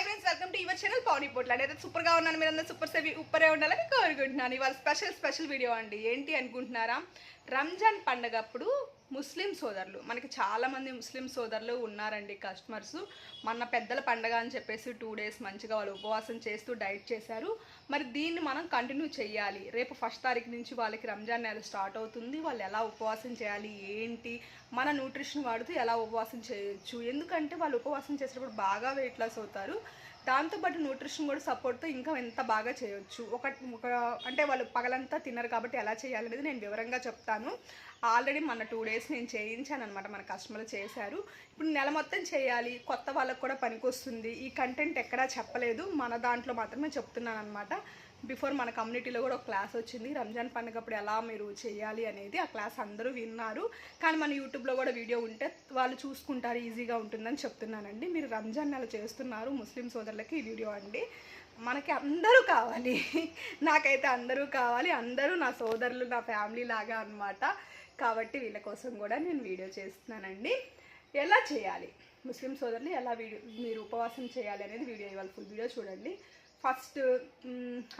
Hi friends welcome to your channel Pauni Potla అయితే సూపర్గా ఉన్నాను మీరు అందరూ సూపర్ సేవి ఉప్పరే ఉండాలని కోరుకుంటున్నాను. ఇవాళ స్పెషల్ స్పెషల్ వీడియో అండి. ఏంటి అనుకుంటున్నారా? రంజాన్ పండగప్పుడు ముస్లిం సోదరులు. మనకి చాలామంది ముస్లిం సోదరులు ఉన్నారండి కస్టమర్స్ మన పెద్దల పండగ అని చెప్పేసి టూ డేస్ మంచిగా వాళ్ళు ఉపవాసం చేస్తూ డైట్ చేశారు. మరి దీన్ని మనం కంటిన్యూ చేయాలి. రేపు ఫస్ట్ తారీఖు నుంచి వాళ్ళకి రంజాన్ నెల స్టార్ట్ అవుతుంది. వాళ్ళు ఎలా ఉపవాసం చేయాలి? ఏంటి? మన న్యూట్రిషన్ వాడుతూ ఎలా ఉపవాసం చేయొచ్చు? ఎందుకంటే వాళ్ళు ఉపవాసం చేసేటప్పుడు బాగా వెయిట్ లాస్ అవుతారు. దాంతోపాటు న్యూట్రిషన్ కూడా సపోర్ట్తో ఇంకా ఎంత బాగా చేయొచ్చు. ఒక ఒక అంటే వాళ్ళు పగలంతా తినరు కాబట్టి ఎలా చేయాలనేది నేను వివరంగా చెప్తాను. ఆల్రెడీ మన టూ డేస్ నేను చేయించాను అనమాట మన కస్టమర్లు చేశారు. ఇప్పుడు నెల మొత్తం చేయాలి కొత్త వాళ్ళకు కూడా పనికొస్తుంది. ఈ కంటెంట్ ఎక్కడా చెప్పలేదు. మన దాంట్లో మాత్రమే చెప్తున్నాను అనమాట బిఫోర్ మన కమ్యూనిటీలో కూడా ఒక క్లాస్ వచ్చింది. రంజాన్ పండుగప్పుడు ఎలా మీరు చేయాలి అనేది ఆ క్లాస్ అందరూ విన్నారు. కానీ మన యూట్యూబ్లో కూడా వీడియో ఉంటే వాళ్ళు చూసుకుంటారు ఈజీగా ఉంటుందని చెప్తున్నానండి. మీరు రంజాన్ నెల చేస్తున్నారు ముస్లిం సోదరులకి ఈ వీడియో అండి. మనకి అందరూ కావాలి. నాకైతే అందరూ కావాలి. అందరూ నా సోదరులు నా ఫ్యామిలీ లాగా అన్నమాట. కాబట్టి వీళ్ళ కోసం కూడా నేను వీడియో చేస్తున్నానండి. ఎలా చేయాలి? ముస్లిం సోదరులు ఎలా వీడియో మీరు ఉపవాసం చేయాలి అనేది వీడియో ఇవాళ ఫుల్ వీడియో చూడండి. ఫస్ట్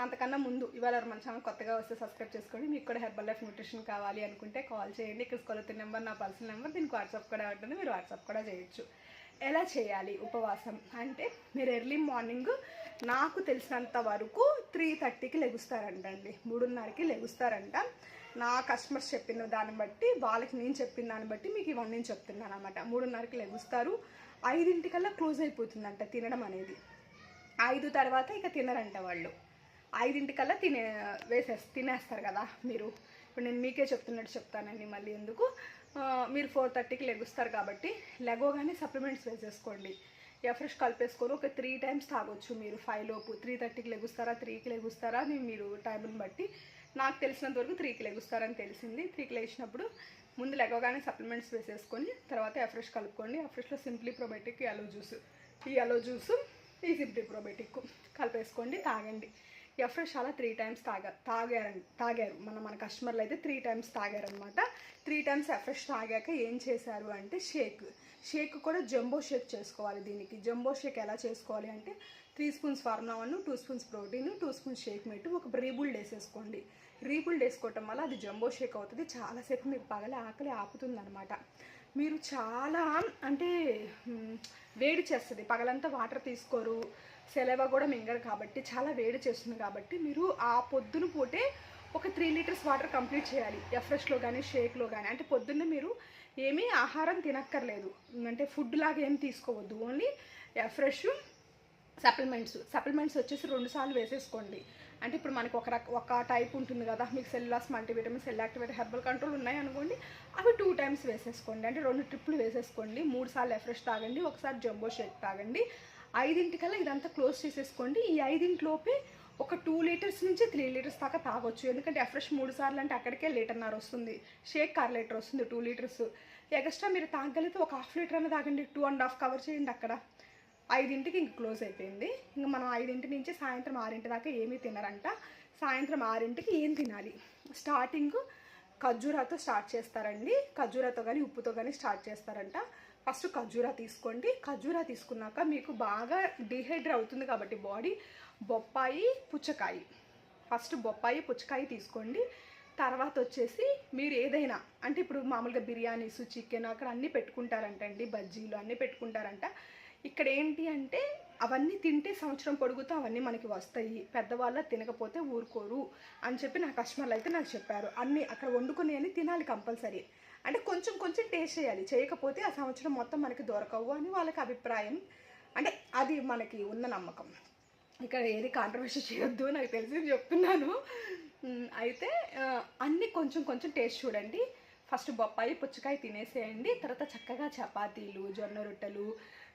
అంతకన్నా ముందు. ఇవాళ మన ఛానల్ కొత్తగా వస్తే సబ్స్క్రైబ్ చేసుకోండి. మీకు కూడా హెర్బల్ లైఫ్ న్యూట్రిషన్ కావాలి అనుకుంటే కాల్ చేయండి. ఇక్కడ స్కూల్ నెంబర్ నా పర్సనల్ నెంబర్ దీనికి వాట్సాప్ కూడా ఉంటుంది. మీరు వాట్సాప్ కూడా చేయొచ్చు. ఎలా చేయాలి ఉపవాసం? అంటే మీరు ఎర్లీ మార్నింగ్ నాకు తెలిసినంత వరకు త్రీ థర్టీకి లెగుస్తారంటండి. మూడున్నరకి లెగుస్తారంట. నా కస్టమర్స్ చెప్పిన దాన్ని బట్టి వాళ్ళకి నేను చెప్పిన దాన్ని బట్టి మీకు ఇవన్నీ నేను చెప్తున్నాను అనమాట మూడున్నరకి లెగుస్తారు. ఐదింటికల్లా క్లోజ్ అయిపోతుందంట తినడం అనేది. ఐదు తర్వాత ఇక తినరంట వాళ్ళు. ఐదింటికల్లా తినే వేసేసి తినేస్తారు కదా మీరు. ఇప్పుడు నేను మీకే చెప్తున్నట్టు చెప్తానండి మళ్ళీ ఎందుకు? మీరు ఫోర్ థర్టీకి లెగుస్తారు కాబట్టి లెగోగానే సప్లిమెంట్స్ వేసేసుకోండి. ఎఫ్రెష్ కలిపేసుకొని ఒక త్రీ టైమ్స్ తాగొచ్చు మీరు ఫైవ్ లోపు. త్రీ థర్టీకి లెగుస్తారా త్రీకి లెగుస్తారా అని మీరు టైంని బట్టి. నాకు తెలిసినంత వరకు త్రీకి లెగుస్తారని తెలిసింది. త్రీకి లేచినప్పుడు ముందు లెగవగానే సప్లిమెంట్స్ వేసేసుకొని తర్వాత ఎఫ్రెష్ కలుపుకోండి. ఎఫ్రెష్లో సింప్లీ ప్రొబయోటిక్ ఎలో జ్యూస్. ఈ ఎలో జ్యూస్ ఈ సింప్లీ కలిపేసుకోండి తాగండి. ఎఫ్రెష్ అలా త్రీ టైమ్స్ తాగా తాగారండి తాగారు. మన మన కస్టమర్లు అయితే త్రీ టైమ్స్ తాగారనమాట త్రీ టైమ్స్ ఎఫ్రెష్ తాగాక ఏం చేశారు అంటే షేక్. షేక్ కూడా జంబో షేక్ చేసుకోవాలి దీనికి. జంబో షేక్ ఎలా చేసుకోవాలి అంటే three spoons formula one two spoons protein two spoons shake mate ఒక రీబుల్డ్ వేసేసుకోండి. రీబుల్డ్ వేసుకోవటం వల్ల అది జంబో షేక్ అవుతుంది. చాలాసేపు మీకు పగలే ఆకలి ఆపుతుంది అనమాట మీరు చాలా అంటే వేడి చేస్తుంది. పగలంతా వాటర్ తీసుకోరు. సెలవ కూడా మింగరు కాబట్టి చాలా వేడి చేస్తుంది కాబట్టి మీరు ఆ పొద్దున పూటే ఒక త్రీ లీటర్స్ వాటర్ కంప్లీట్ చేయాలి. ఎఫ్రెష్లో కానీ షేక్లో కానీ అంటే పొద్దున్నే మీరు ఏమీ ఆహారం తినక్కర్లేదు. అంటే ఫుడ్ లాగా ఏం తీసుకోవద్దు. Only afresh supplements. సప్లిమెంట్స్ వచ్చేసి రెండుసార్లు వేసేసుకోండి. అంటే ఇప్పుడు మనకి ఒక రక ఒక టైప్ ఉంటుంది కదా మీకు సెల్లాస్ multivitamin cell activate herbal control ఉన్నాయి అనుకోండి అవి టూ టైమ్స్ వేసేసుకోండి. అంటే రెండు ట్రిప్పులు వేసేసుకోండి. మూడు సార్లు ఎఫ్రెష్ తాగండి ఒకసారి జంబో షేక్ తాగండి. ఐదింటికల్లా ఇదంతా క్లోజ్ చేసేసుకోండి. ఈ ఐదింటిలోపే ఒక టూ లీటర్స్ నుంచి త్రీ లీటర్స్ దాకా తాగొచ్చు. ఎందుకంటే ఎఫ్రెష్ మూడు సార్లు అంటే అక్కడికే లీటర్న్నర వస్తుంది. షేక్ కార్ లీటర్ వస్తుంది టూ లీటర్స్ ఎక్స్ట్రా మీరు తాగలిగితే ఒక హాఫ్ లీటర్ అన్న తాగండి టూ అండ్ హాఫ్ కవర్ చేయండి అక్కడ. ఐదింటికి ఇంక క్లోజ్ అయిపోయింది. ఇంక మనం ఐదింటి నుంచి సాయంత్రం ఆరింటి దాకా ఏమీ తినరంట. సాయంత్రం ఆరింటికి ఏం తినాలి? స్టార్టింగ్ ఖర్జూరాతో స్టార్ట్ చేస్తారండి. ఖర్జూరాతో కానీ ఉప్పుతో కానీ స్టార్ట్ చేస్తారంట. ఫస్ట్ ఖర్జూరా తీసుకోండి. ఖర్జూరా తీసుకున్నాక మీకు బాగా డిహైడ్రేట్ అవుతుంది కాబట్టి బాడీ. బొప్పాయి పుచ్చకాయ. ఫస్ట్ బొప్పాయి పుచ్చకాయ తీసుకోండి. తర్వాత వచ్చేసి మీరు ఏదైనా అంటే ఇప్పుడు మామూలుగా బిర్యానీస్ చికెన్ అక్కడ అన్నీ పెట్టుకుంటారంట అండి బజ్జీలు అన్నీ పెట్టుకుంటారంట. ఇక్కడ ఏంటి అంటే అవన్నీ తింటే సంవత్సరం పొడుగుతూ అవన్నీ మనకి వస్తాయి. పెద్దవాళ్ళ తినకపోతే ఊరుకోరు అని చెప్పి నా కస్టమర్లు అయితే నాకు చెప్పారు. అన్నీ అక్కడ వండుకుని అని తినాలి కంపల్సరీ. అంటే కొంచెం కొంచెం టేస్ట్ చేయాలి. చేయకపోతే ఆ సంవత్సరం మొత్తం మనకి దొరకవు అని వాళ్ళకి అభిప్రాయం. అంటే అది మనకి ఉన్న నమ్మకం. ఇక్కడ ఏది కాంట్రవర్సీ చేయొద్దు నాకు తెలిసి చెప్తున్నాను. అయితే అన్నీ కొంచెం కొంచెం టేస్ట్ చూడండి. ఫస్ట్ బొప్పాయి పుచ్చకాయ తినేసేయండి. తర్వాత చక్కగా చపాతీలు జొన్న రొట్టెలు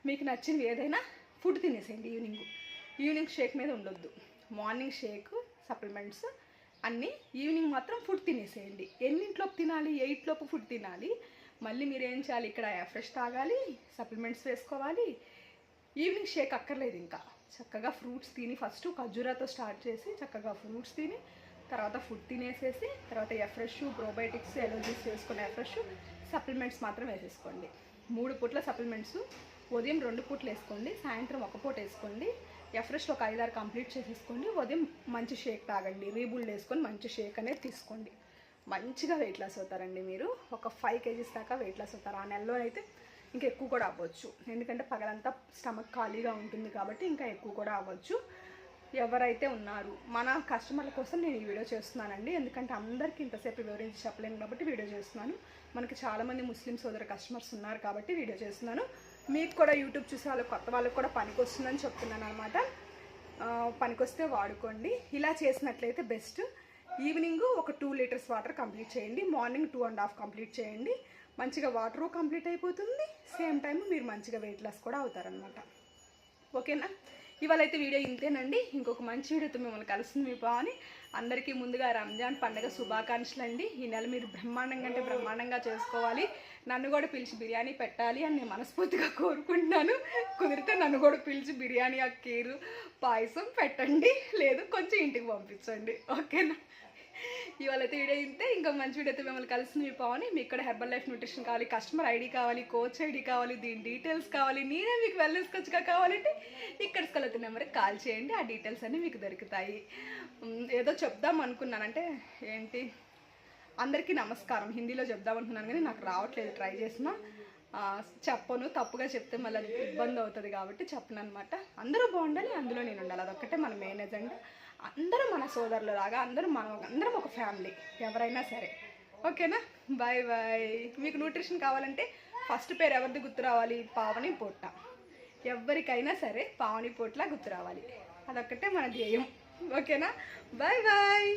మీకు నచ్చింది ఏదైనా ఫుడ్ తినేసేయండి ఈవినింగ్. ఈవినింగ్ షేక్ మీద ఉండొద్దు. మార్నింగ్ షేక్ సప్లిమెంట్స్ అన్నీ ఈవినింగ్ మాత్రం ఫుడ్ తినేసేయండి. ఎన్నింటిలోపు తినాలి ఎయిట్లోపు ఫుడ్ తినాలి. మళ్ళీ మీరు ఏం చేయాలి? ఇక్కడ ఫ్రెష్ తాగాలి సప్లిమెంట్స్ వేసుకోవాలి. ఈవినింగ్ షేక్ అక్కర్లేదు ఇంకా. చక్కగా ఫ్రూట్స్ తిని ఫస్ట్ ఖర్జూరాతో స్టార్ట్ చేసి చక్కగా ఫ్రూట్స్ తిని తర్వాత ఫుడ్ తినేసేసి తర్వాత ఎఫ్రెష్ ప్రోబయోటిక్స్ ఎలర్జీస్ వేసుకుని ఎఫ్రెష్ సప్లిమెంట్స్ మాత్రం వేసేసుకోండి. మూడు పూట్ల సప్లిమెంట్స్ ఉదయం రెండు పూటలు వేసుకోండి సాయంత్రం ఒక పూట వేసుకోండి ఎఫ్రెష్లో ఒక ఐదారు కంప్లీట్ చేసేసుకోండి ఉదయం మంచి షేక్ తాగండి రీబుల్డ్ వేసుకొని మంచి షేక్ అనేది తీసుకోండి. మంచిగా వెయిట్ లాస్ అవుతారండి మీరు. ఒక ఫైవ్ కేజీస్ దాకా వెయిట్ లాస్ అవుతారు. ఆ నెలలో అయితే ఇంకా ఎక్కువ కూడా అవ్వచ్చు. ఎందుకంటే పగలంతా స్టమక్ ఖాళీగా ఉంటుంది కాబట్టి ఇంకా ఎక్కువ కూడా అవ్వచ్చు. ఎవరైతే ఉన్నారు మన కస్టమర్ల కోసం నేను ఈ వీడియో చేస్తున్నానండి. ఎందుకంటే అందరికీ ఇంతసేపు వివరించి చెప్పలేను కాబట్టి వీడియో చేస్తున్నాను. మనకి చాలామంది ముస్లిం సోదర కస్టమర్స్ ఉన్నారు కాబట్టి వీడియో చేస్తున్నాను. మీకు కూడా యూట్యూబ్ చూసే వాళ్ళకి కొత్త వాళ్ళకి కూడా పనికి వస్తుందని చెప్తున్నాను అనమాట పనికొస్తే వాడుకోండి. ఇలా చేసినట్లయితే బెస్ట్. ఈవినింగ్ ఒక టూ లీటర్స్ వాటర్ కంప్లీట్ చేయండి. Morning two and half complete చేయండి. మంచిగా వాటరు కంప్లీట్ అయిపోతుంది. సేమ్ టైం మీరు మంచిగా వెయిట్ లాస్ కూడా అవుతారనమాట ఓకేనా? ఇవాళ అయితే వీడియో ఇంతేనండి. ఇంకొక మంచి వీడియోతో మిమ్మల్ని కలుస్తుంది మీ బావని అందరికీ ముందుగా రంజాన్ పండగ శుభాకాంక్షలు అండి ఈ నెల మీరు బ్రహ్మాండంగా అంటే బ్రహ్మాండంగా చేసుకోవాలి. నన్ను కూడా పిలిచి బిర్యానీ పెట్టాలి అని నేను మనస్ఫూర్తిగా కోరుకుంటున్నాను. కుదిరితే నన్ను కూడా పిలిచి బిర్యానీ ఆ కీరు పాయసం పెట్టండి. లేదు కొంచెం ఇంటికి పంపించండి. ఓకేనా? ఇవాళ అయితే వీడియో ఇంతే. ఇంకా మంచి వీడియో అయితే మిమ్మల్ని కలిసి మీ పావని. మీకు కూడా హెర్బల్ లైఫ్ న్యూట్రిషన్ కావాలి కస్టమర్ ఐడి కావాలి కోచ్ ఐడి కావాలి దీని డీటెయిల్స్ కావాలి నేనే మీకు వెల్నెస్ కోచ్గా కావాలంటే ఇక్కడ స్కలత నెంబర్కి కాల్ చేయండి. ఆ డీటెయిల్స్ అన్నీ మీకు దొరుకుతాయి. ఏదో చెప్దాం అనుకున్నానంటే ఏంటి? అందరికీ నమస్కారం. హిందీలో చెప్దాం అనుకున్నాను కానీ నాకు రావట్లేదు. ట్రై చేసిన చెప్పను. తప్పుగా చెప్తే మళ్ళీ అది ఇబ్బంది అవుతుంది కాబట్టి చెప్పను అనమాట అందరూ బాగుండాలి. అందులో నేను ఉండాలి. అదొక్కటే మన మెయిన్ ఎజెండా అందరూ మన సోదరులు లాగా అందరూ మనం అందరం ఒక ఫ్యామిలీ ఎవరైనా సరే. ఓకేనా? బాయ్ బాయ్ మీకు న్యూట్రిషన్ కావాలంటే ఫస్ట్ పేరు ఎవరిది గుర్తు రావాలి? పావని పొట్ట. ఎవరికైనా సరే పావని పొట్ల గుర్తు రావాలి. అదొక్కటే మన ధ్యేయం. ఓకేనా? Bye bye